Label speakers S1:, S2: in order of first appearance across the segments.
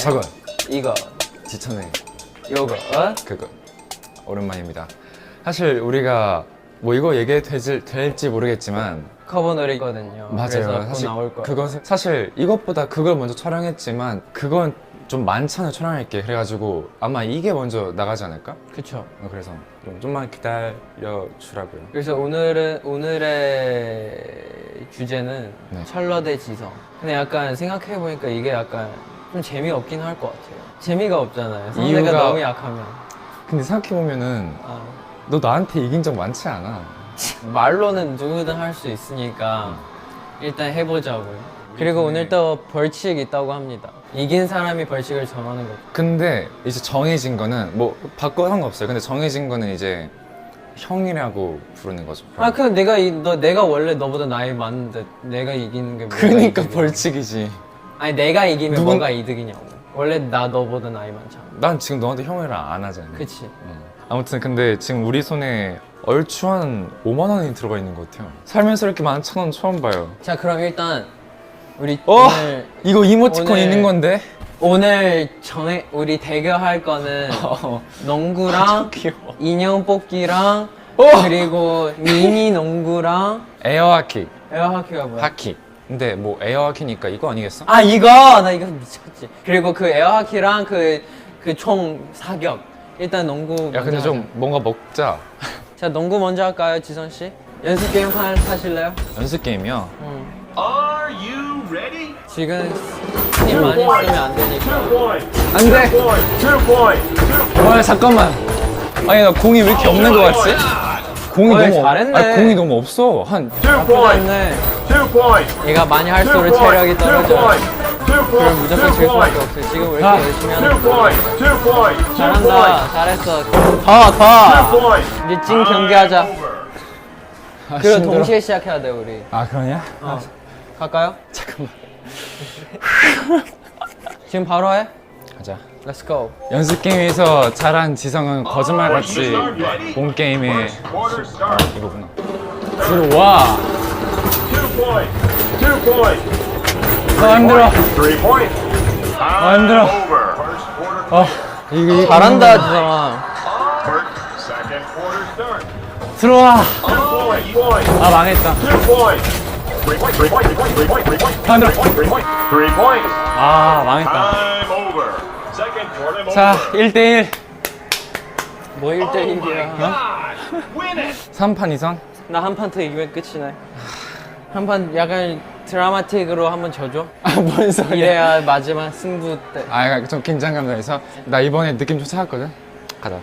S1: 저거
S2: 이거
S1: 지천의
S2: 요거 어?
S1: 그거 오랜만입니다. 사실 우리가 뭐 이거 얘기해도 될지, 될지 모르겠지만
S2: 커버 노래거든요. 그래서
S1: 맞아요.
S2: 곧
S1: 사실
S2: 나올 거.
S1: 그것은 사실 이것보다 그걸 먼저 촬영했지만 그건 좀 많잖아요 촬영할 게 그래가지고 아마 이게 먼저 나가지 않을까?
S2: 그쵸.
S1: 어, 그래서 좀 좀만 기다려 주라고요.
S2: 그래서 오늘은 오늘의 주제는
S1: 네.
S2: 찰러 대 지성. 근데 약간 생각해 보니까 이게 약간 좀 재미없긴 할 것 같아요. 재미가 없잖아요. 상대가
S1: 이유가-
S2: 너무 약하면.
S1: 근데 생각해 보면은
S2: 아,
S1: 너 나한테 이긴 적 많지 않아.
S2: 말로는 누구든 할 수 있으니까 일단 해보자고요. 그리고 오늘 또 벌칙 있다고 합니다. 이긴 사람이 벌칙을 정하는 거.
S1: 근데 이제 정해진 거는 뭐 바꿔 상관없어요. 근데 정해진 거는 이제 형이라고 부르는 거죠.
S2: 아, 그럼 내가 이, 너 내가 원래 너보다 나이 많은데 내가 이기는 게 뭐가
S1: 그러니까? 벌칙이지.
S2: 아니 내가 이기면
S1: 누군-
S2: 뭐가 이득이냐고. 원래 나 너보다 나이 많잖아.
S1: 난 지금 너한테 형이라 안 하잖아.
S2: 그치?
S1: 응. 아무튼 근데 지금 우리 손에 얼추 한 5만 원이 들어가 있는 것 같아요. 살면서 이렇게 많은 천원 처음 봐요.
S2: 자 그럼 일단 우리
S1: 어?
S2: 오늘
S1: 이거 이모티콘
S2: 오늘-
S1: 있는 건데?
S2: 오늘 정해 우리 대결할 거는
S1: 어.
S2: 농구랑
S1: 귀여워.
S2: 인형 뽑기랑
S1: 어!
S2: 그리고 미니 농구랑
S1: 에어하키,
S2: 에어하키가 뭐야?
S1: 하키. 근데 뭐 에어하키니까 이거 아니겠어?
S2: 아 이거 나 이거 미쳤지. 그리고 그 에어하키랑 그 그 총 사격. 일단 농구.
S1: 야 근데
S2: 먼저
S1: 좀
S2: 하자.
S1: 뭔가 먹자.
S2: 자 농구 먼저 할까요, 지선 씨? 연습 게임 하, 하실래요?
S1: 연습 게임이요.
S2: 응.
S3: Are you ready?
S2: 지금 힘 많이 쓰면 안 되니까.
S3: Two point.
S1: 안 돼.
S3: Two point. Two point. Two point.
S1: 아 잠깐만. 아니 나 공이 왜 이렇게 없는 것 같지? 공이
S2: 어이,
S1: 너무
S2: 잘했네.
S1: 아니, 공이 너무 없어. 한
S3: Two point.
S2: 그렇네. 얘가 많이 할수록. 체력이 떨어져. 그럼. 무조건 질 수밖에. 없어. 지금 왜 이렇게
S1: 아.
S2: 열심히 하는 거야? 잘한다. 잘했어. 더, 더. 이제 찐 경기하자.
S1: 아,
S2: 그리고
S1: 힘들어.
S2: 동시에 시작해야 돼 우리.
S1: 아 그러냐?
S2: 어. 갈까요?
S1: 잠깐만.
S2: 지금 바로 해?
S1: 가자.
S2: Let's go.
S1: 연습 게임에서 잘한 지성은 거짓말같이 본 게임에. 이거구나. 들어와.
S3: Two point. Two point.
S1: 아 힘들어.
S3: Three point.
S1: 아 힘들어.
S3: Over. First quarter.
S1: 아 이게
S2: 잘한다.
S3: Second quarter start.
S1: 들어와.
S3: Two point. Point.
S1: 아 망했다.
S3: Two point. Three point. Three point. Three point. Three point. Three point.
S1: 안 들어.
S3: Three point. Three point.
S1: 아 망했다.
S3: Time over. Second quarter
S1: 자
S3: over.
S1: 1대1
S2: 뭐 1대1이야.
S3: God. Win it.
S1: 3판 이상.
S2: 나 한 판 더 이기면 끝이네. 한판 약간 드라마틱으로 한번 져줘.
S1: 아뭔 소리야.
S2: 이래야 마지막 승부 때.
S1: 아, 좀 긴장감 나서 나 이번에 느낌 좀 찾았거든. 가자.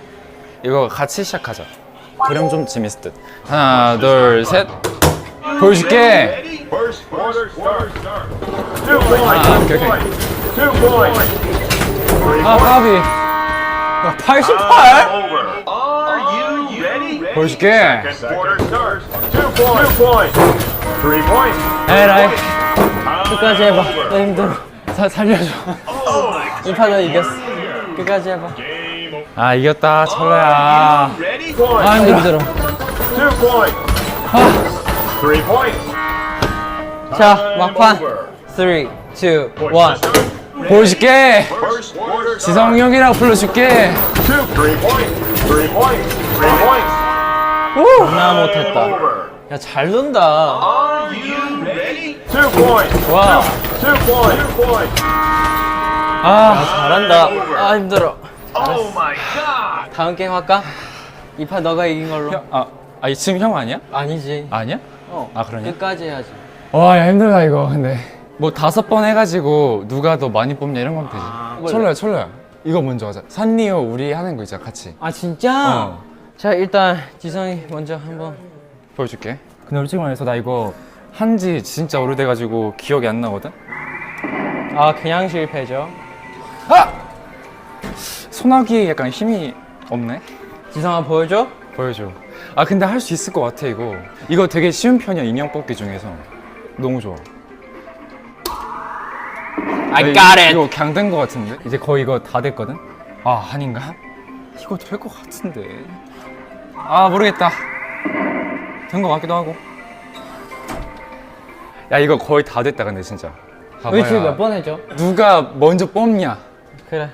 S1: 이거 같이 시작하자. 그럼 좀 재밌을 듯. 하나, 둘, 셋. 보여줄게. 아, 오케이, 오케이. 아. 까비.
S2: 88?
S3: Over. Are you ready?
S1: 보여줄게. 에라이.
S2: 끝까지 해봐. 나 힘들어.
S1: 사, 살려줘.
S2: 이 판은 이겼어. 끝까지 해봐.
S1: 아, 이겼다.
S3: Ready?
S1: 아.
S2: 아,
S1: 힘들어.
S3: point.
S2: 자, 막판.
S3: over.
S2: 3, 2, 1.
S3: Point to start.
S1: 보여줄게. 지성 형이라고 불러줄게.
S3: Point.
S2: 존나 못했다. 야, 잘 논다.
S3: Are you ready? Two point.
S1: 와.
S3: Two point. Two point.
S1: 아,
S2: 잘한다. 아, 힘들어.
S3: Oh my God.
S2: 다음 게임 할까? 이 판 너가 이긴 걸로.
S1: 형, 아, 아, 이 지금 형 아니야?
S2: 아니지.
S1: 아니야?
S2: 어.
S1: 아, 그러냐?
S2: 끝까지 해야지.
S1: 와, 야, 힘들다, 이거, 근데. 뭐, 다섯 번 해가지고, 누가 더 많이 뽑냐, 이런 건 되지. 철러야, 철러야. 이거 먼저 하자. 산리오, 우리 하는 거 있잖아, 같이.
S2: 아, 진짜?
S1: 어.
S2: 자, 일단 지성이 먼저 한번.
S1: 보여줄게. 근데 솔직히 말해서 나 이거 한 지 진짜 오래돼가지고 기억이 안 나거든?
S2: 아, 그냥 실패죠.
S1: 아! 소나기에 약간 힘이 없네?
S2: 지성아 보여줘?
S1: 보여줘. 아, 근데 할 수 있을 것 같아, 이거. 이거 되게 쉬운 편이야, 인형 뽑기 중에서. 너무 좋아.
S2: I
S1: 야,
S2: got
S1: 이거-
S2: it.
S1: 이거 그냥 된것 같은데? 이제 거의 이거 다 됐거든? 아, 아닌가? 이거 될 것 같은데. 아, 모르겠다. 된 것 같기도 하고. 야, 이거 거의 다 됐다, 근데 진짜.
S2: 우리 지금
S1: 봐봐야.
S2: 몇번 해줘?
S1: 누가 먼저 뽑냐?
S2: 그래.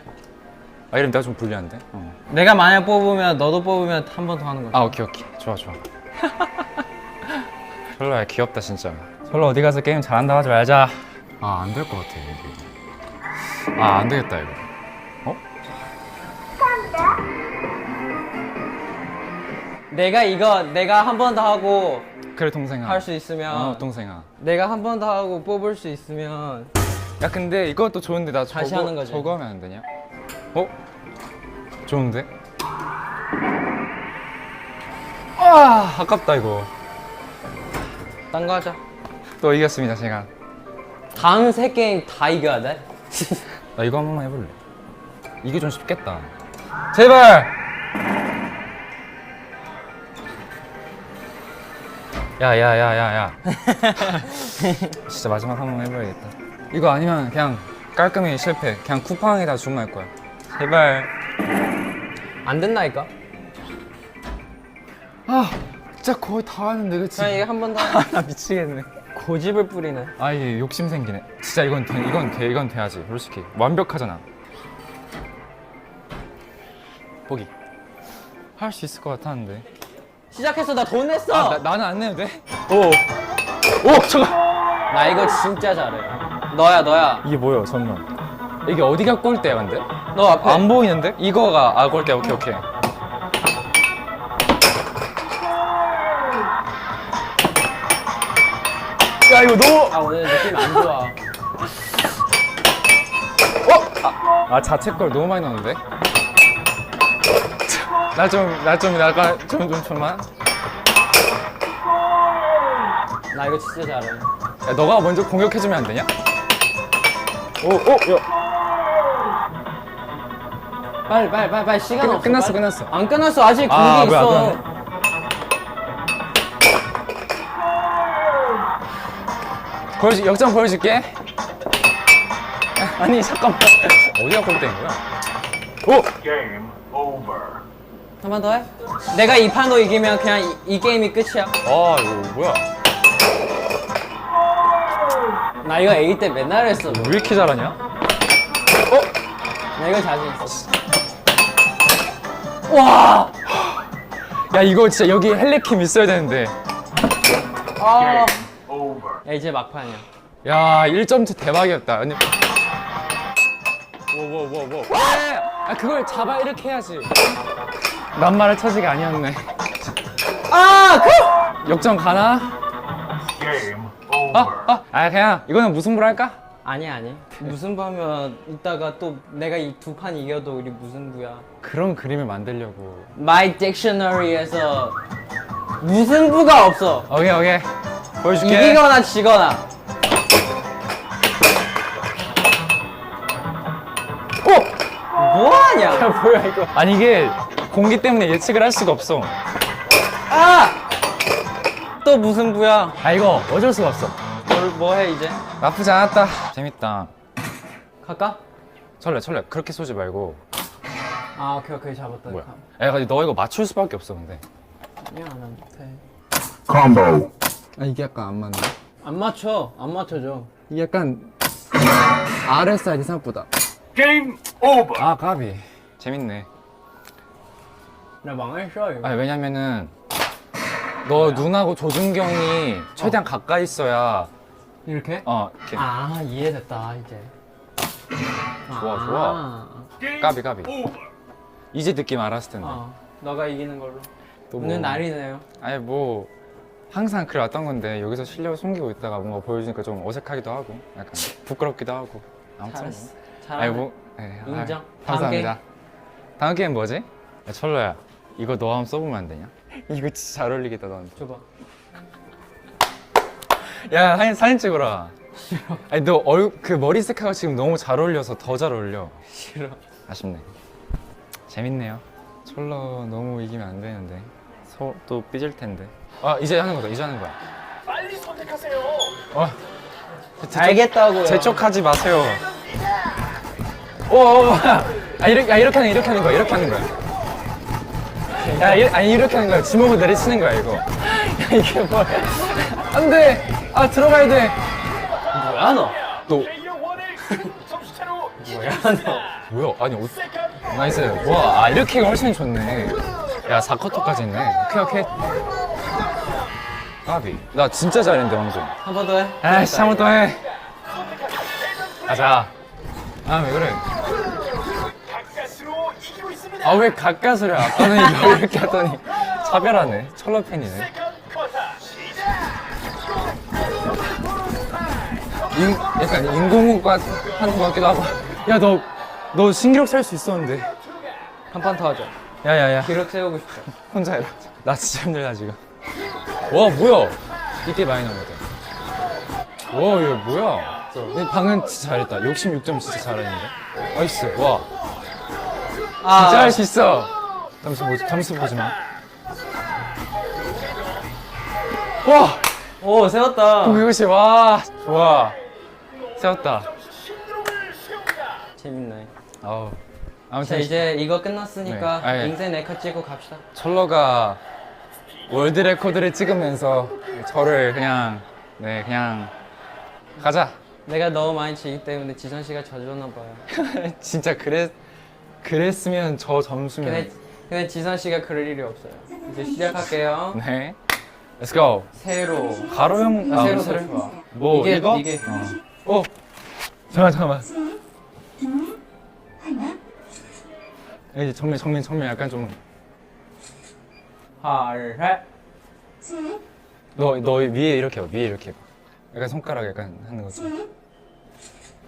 S1: 아 이러면 내가 좀 불리한데? 어.
S2: 내가 만약 뽑으면 너도 뽑으면 한 번 더 하는 거야.
S1: 아 오케이 오케이 좋아 좋아 철러야 귀엽다 진짜 철러 어디 가서 게임 잘한다 하지 말자 아 안 될 것 같아 이게 아 안 되겠다 이거
S2: 내가 이거 내가 한 번 더 하고
S1: 그래 동생아
S2: 할 수 있으면
S1: 어 동생아
S2: 내가 한 번 더 하고 뽑을 수 있으면
S1: 야 근데 이것도 좋은데 나 저거,
S2: 다시 하는 거지.
S1: 저거 하면 안 되냐? 어? 좋은데? 아 아깝다 이거
S2: 딴 거 하자.
S1: 또 이겼습니다 제가
S2: 다음 세 게임 다 이겨야 돼.
S1: 나 이거 한 번만 해볼래 이게 좀 쉽겠다 제발 야야야야야. 진짜 마지막 한 번 해봐야겠다. 이거 아니면 그냥 깔끔히 실패. 그냥 쿠팡에다 주문할 거야. 제발.
S2: 안 된다니까.
S1: 아 진짜 거의 다 하는데 그치?
S2: 그냥 이게 한번 더.
S1: 나 미치겠네.
S2: 고집을 뿌리네.
S1: 아 이게 욕심 생기네. 진짜 이건 돼 이건 돼 이건 돼야지. 솔직히. 완벽하잖아. 보기. 할 수 있을 것 같았는데
S2: 시작했어 나 돈 냈어.
S1: 아, 나, 나는 안 내도 돼? 오. 오, 잠깐.
S2: 나 이거 진짜 잘해. 너야 너야.
S1: 이게 뭐예요, 잠만. 이게 어디가 꼴대야, 근데?
S2: 너 앞에.
S1: 안 보이는데? 이거가 아 꼴대. 오케이, 오케이. 야, 이거 너무
S2: 아 오늘 느낌 안 좋아.
S1: 아, 자체 걸 너무 많이 넣었는데? 나 좀, 나 좀, 약간, 좀, 좀, 좀만.
S2: 나 이거 진짜 잘해.
S1: 야, 너가 먼저 공격해주면 안 되냐? 오, 오, 야.
S2: 빨리 빨리 빨리 빨리 시간
S1: 끝-
S2: 없어.
S1: 끝났어,
S2: 빨리.
S1: 끝났어.
S2: 안 끝났어 아직 공기
S1: 아, 뭐야,
S2: 있어.
S1: 그러네. 보여줄, 역전 보여줄게. 아니, 잠깐만. 어디가 꼴대인 거야? 오!
S3: Game over.
S2: 한번 더 해. 내가 이 판도 이기면 그냥 이, 이 게임이 끝이야.
S1: 아, 이거 뭐야?
S2: 나 이거 A 때 맨날 했어.
S1: 왜 이렇게 잘하냐?
S2: 나 이거 자신 있어. 와.
S1: 야, 이거 진짜 여기 헬리킴 있어야 되는데.
S2: 아. 야 이제 막판이야.
S1: 야, 1점차 대박이었다. 아니. 뭐, 뭐, 뭐, 뭐. 아, 그걸 잡아 이렇게 해야지. 낱말의 처지가 아니었네.
S2: 아 그.
S1: 역전 가나? 아, 아, 아, 그냥 이거는 무승부로 할까?
S2: 아니 아니. 무슨 하면 이따가 또 내가 이 두 판 이겨도 우리 무승부야.
S1: 그런 그림을 만들려고.
S2: My Dictionary에서 무승부가 없어.
S1: 오케이, 오케이. 보여줄게.
S2: 이기거나 지거나. 오! 뭐하냐?
S1: 야, 뭐야, 이거. 아니, 이게 공기 때문에 예측을 할 수가 없어.
S2: 아! 또 무승부야.
S1: 아, 이거 어쩔 수가 없어.
S2: 뭘 뭐 해 이제?
S1: 나쁘지 않았다. 재밌다.
S2: 갈까?
S1: 철래, 철래. 그렇게 쏘지 말고.
S2: 아 오케이 오케이 잡았다.
S1: 뭐야. 야, 근데 너 이거 맞출 수밖에 없어, 근데.
S2: 아니야 나 못해.
S3: Combo.
S1: 아, 이게 약간 안 맞네.
S2: 안 맞춰. 안 맞춰줘.
S1: 이게 약간 RSI 생각보다.
S3: Game over.
S1: 아, 까비. 재밌네.
S2: 나 망했어 이거.
S1: 아니, 왜냐면은 너 눈하고 조준경이 최대한 가까이 있어야
S2: 이렇게?
S1: 어, 이렇게.
S2: 아 이해됐다 이제.
S1: 좋아,
S2: 아,
S1: 좋아. 까비, 까비. 이제 느낌 알았을 텐데.
S2: 어, 너가 이기는 걸로.
S1: 또 뭐.
S2: 오늘 날이네요.
S1: 아니 뭐 항상 그래 왔던 건데 여기서 실력을 숨기고 있다가 뭔가 보여주니까 좀 어색하기도 하고 약간 부끄럽기도 하고 아무튼
S2: 잘했어.
S1: 뭐.
S2: 잘하네.
S1: 아니 뭐 네, 아유,
S2: 인정. 다음
S1: 감사합니다 다음 게임 뭐지? 야, 철로야 이거 너 한번 써보면 안 되냐? 이거 진짜 잘 어울리겠다 너한테
S2: 줘봐.
S1: 야 사진, 사진 찍어라 아니 너 얼 그 머리 색하고 지금 너무 잘 어울려서 더 잘 어울려
S2: 싫어.
S1: 아쉽네 재밌네요 철로 너무 이기면 안 되는데 소, 또 삐질 텐데 아 이제 하는 거다 이제 하는 거야
S3: 빨리 선택하세요.
S1: 어.
S2: 알겠다고요.
S1: 재촉하지 마세요. 오, 오, 뭐야. 아, 이렇게, 야, 이렇게 하는, 이렇게 하는 거야, 이렇게 하는 거야. 야, 이, 아니, 이렇게 하는 거야. 지목을 내리치는 거야, 이거. 야, 이게 뭐야. 안 돼. 아, 들어가야 돼.
S2: 뭐야 너?
S1: 또,
S3: 차로.
S2: 뭐야 너?
S1: 뭐야? 아니 옷 나이스. 와, 아 이렇게가 훨씬 좋네. 야 4쿼터까지 있네. 오케이 오케이. 까비. 나 진짜 잘했는데 방금.
S2: 한 번 더 해.
S1: 아이씨 한번더 해. 가자. 아 왜 그래? 아 왜 가까스를 아까는 이거 이렇게 하더니 차별하네. 철러 팬이네.
S3: 쿼터
S1: 인, 약간 인공호흡 하는 것 같기도 하고. 야 너 너 신기록 살 수 있었는데.
S2: 한판 더 하자.
S1: 야야야.
S2: 기록 세우고 싶죠.
S1: 혼자 해라. 나 진짜 힘들다 지금. 와 뭐야? 이때 많이 나거든. 와 이거 뭐야? 방은 진짜 잘했다. 66점 진짜 잘했는데. 나이스. 와
S2: 아,
S1: 진짜 할 수 있어. 점수 보지 점수 보지 마. 와
S2: 오, 세웠다.
S1: 고기고시 와 좋아. 세웠다.
S2: 재밌네.
S1: 아우
S2: 자,
S1: 아무튼
S2: 이제 이거 끝났으니까
S1: 네. 아, 예.
S2: 인생 네컷 찍고 갑시다.
S1: 철러가 월드 레코드를 찍으면서 저를 그냥 네 그냥 가자.
S2: 내가 너무 많이 지기 때문에 지선 씨가 져줬나 봐요.
S1: 진짜 그랬 그랬으면 저 점수면
S2: 근데, 근데 지선 씨가 그럴 일이 없어요. 이제 시작할게요.
S1: 네. Let's go.
S2: 세로.
S1: 가로 형
S2: 아,
S1: 아,
S2: 세로
S1: 세로.
S2: 더 좋아.
S1: 뭐
S2: 이게-
S1: 이거?
S2: 이게.
S1: 어. 어. 잠깐 잠깐만. 이제 정면 정면 정면 약간 좀
S2: 하을 해.
S1: 너, 너 위에 이렇게 해봐 위에 이렇게 해봐 약간 손가락 약간 하는 거지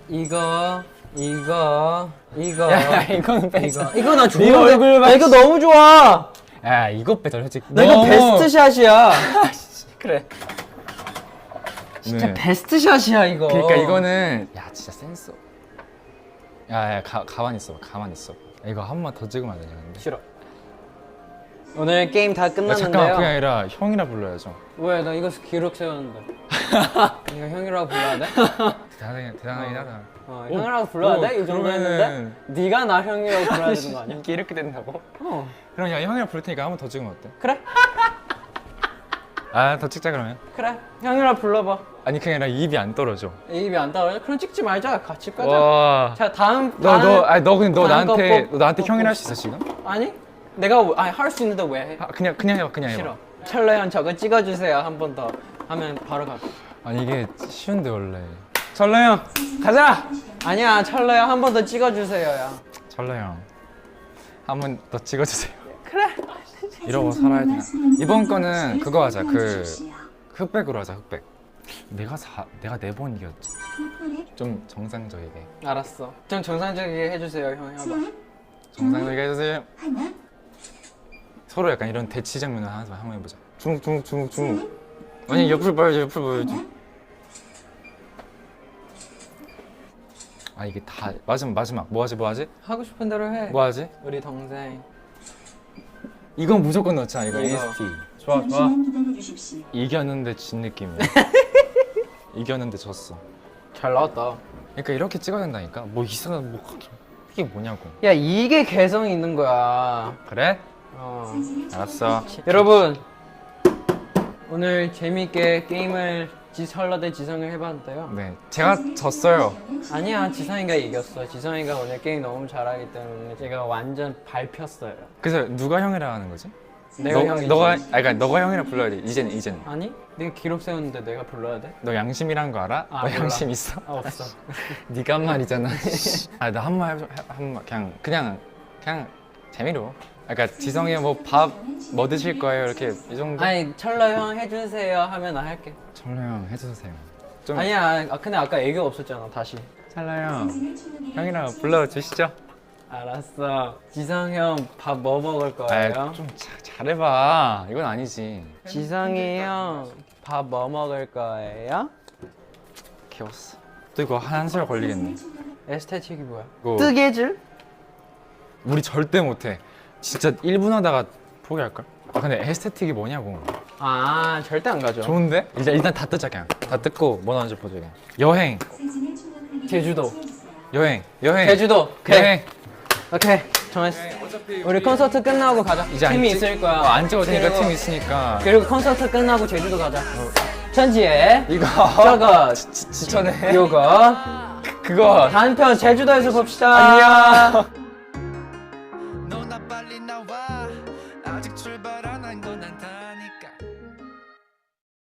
S2: 이거 이거 이거.
S1: 야, 빼자
S2: 이거. 이거
S1: 나네
S2: 좋은데?
S1: 얼굴 봐.
S2: 나 이거 너무 좋아.
S1: 야 이거 빼자 솔직히.
S2: 나 이거
S1: 너무-
S2: 베스트 샷이야.
S1: 그래.
S2: 진짜
S1: 네.
S2: 베스트 샷이야 이거.
S1: 그러니까 이거는 야 진짜 센스. 야 야 가만히 있어 가만히 있어 야, 이거 한 번만 더 찍으면 안 되냐 근데?
S2: 싫어. 오늘 게임 다
S1: 야, 잠깐만 그게
S2: 끝났는데요.
S1: 아니라 형이라 불러야죠.
S2: 왜? 나 이거 기록 세웠는데. 이거 형이라고 불러야 돼?
S1: 대단하긴 대단하긴 하다
S2: 어,
S1: 오,
S2: 형이라고 불러야
S1: 오,
S2: 돼? 이 정도 했는데 네가 나 형이라고 불러야 되는 거 아니야?
S1: 이게 이렇게 된다고?
S2: 어
S1: 그럼 야 형이랑 부를 테니까 한 번 더 찍으면 어때?
S2: 그래
S1: 아 더 찍자 그러면
S2: 그래 형이라 불러봐
S1: 아니 그게 아니라 입이 안 떨어져
S2: 입이 안 따라요? 그럼 찍지 말자 같이 가자
S1: 와.
S2: 자 다음
S1: 너,
S2: 다음-
S1: 너, 아니, 너, 근데 너
S2: 다음 거
S1: 나한테,
S2: 뽑-
S1: 너 나한테
S2: 뽑-
S1: 형이라
S2: 뽑-
S1: 할수 있어, 지금?
S2: 아니 내가 왜- 아니 할 수 있는데 왜 해?
S1: 아, 그냥, 그냥 해봐, 그냥 해봐.
S2: 싫어 철러 형 저거 찍어주세요 한 번 더 하면 바로 갈게
S1: 아니, 이게 쉬운데, 원래. 철러 형, 가자!
S2: 아니야 철러 형한 번 더 찍어주세요 야
S1: 철러 형, 한 번 더 찍어주세요.
S2: 그래
S1: 이러고 살아야 되나? 이번 거는 그거 하자, 그, 흑백으로 하자, 흑백. 내가 사, 내가 네 번 이겼지. 좀 정상적이게.
S2: 알았어 좀 정상적이게 해주세요 형 해봐
S1: 정상적이게 해주세요. 서로 약간 이런 대치 장면을 하나 한번 해보자. 주먹, 주먹, 주먹, 주먹. 아니, 옆을 봐야지, 옆을 봐야지. 아, 이게 다, 마지막, 마지막. 뭐 하지, 뭐 하지?
S2: 하고 싶은 대로 해
S1: 뭐 하지?
S2: 우리 동생
S1: 이건 무조건 넣자, 이거.
S2: 이거.
S1: NST. 좋아, 좋아.
S4: 기다려 주십시오.
S1: 이겼는데 진 느낌이야. 이겼는데 졌어.
S2: 잘 나왔다
S1: 그러니까 이렇게 찍어야 된다니까. 뭐 이상한, 뭐, 이게 뭐냐고.
S2: 야 이게 개성이 있는 거야
S1: 그래?
S2: 어.
S1: 알았어.
S2: 여러분 오늘 재미있게 게임을 지설러 대 지성을 해봤는데요
S1: 네. 제가 졌어요.
S2: 아니야 지성이가 이겼어 지성이가 오늘 게임 너무 잘하기 때문에 제가 완전 밟혔어요
S1: 그래서 누가 형이라 하는 거지?
S2: 내가
S1: 너,
S2: 형이지
S1: 너가, 아니, 그러니까 너가 형이라 불러야 돼. 이제는, 이제는.
S2: 아니? 내가 기록 세웠는데 내가 불러야 돼?
S1: 너 양심이란 거 알아?
S2: 아,
S1: 너
S2: 몰라.
S1: 양심 있어?
S2: 아 없어
S1: 네가 한 말이잖아. 아, 나 한 말 해줘. 한 말. 그냥 그냥 그냥 재미로. 아까 지성이 뭐 밥 뭐 드실 거예요? 이렇게 이 정도.
S2: 아니 철러 형 해주세요 하면 나 할게
S1: 철러 형 해주세요. 좀
S2: 아니야 아, 근데 아까 애교 없었잖아 다시
S1: 철러 형 형이랑 불러 주시죠.
S2: 알았어 지성 형 밥 뭐 먹을 거예요?
S1: 아좀 잘해봐. 이건 아니지.
S2: 지성이 형 밥 뭐 먹을 거예요?
S1: 귀여웠어. 또 이거 한 시간 걸리겠네.
S2: 에스테틱이 뭐야?
S1: 이거
S2: 뜨개질?
S1: 우리 절대 못해. 진짜 1분 하다가 포기할걸? 아 근데 에스테틱이 뭐냐고.
S2: 아 절대 안 가죠
S1: 좋은데? 일단 일단 다 뜯자 그냥. 다 뜯고 뭐 나오는지 보자 그냥. 여행,
S2: 제주도
S1: 여행, 여행.
S2: 제주도 그래
S1: 여행.
S2: 오케이 정했어 우리 콘서트 끝나고 가자
S1: 이제 안
S2: 팀이
S1: 찍-
S2: 있을 거야
S1: 어, 안 찍어도 되니까
S2: 그리고-
S1: 팀 있으니까.
S2: 그리고 콘서트 끝나고 제주도 가자 천지에
S1: 이거
S2: 저거
S1: 지- 지천해.
S2: 요거
S1: 그거
S2: 다음 편 제주도에서 봅시다
S1: 안녕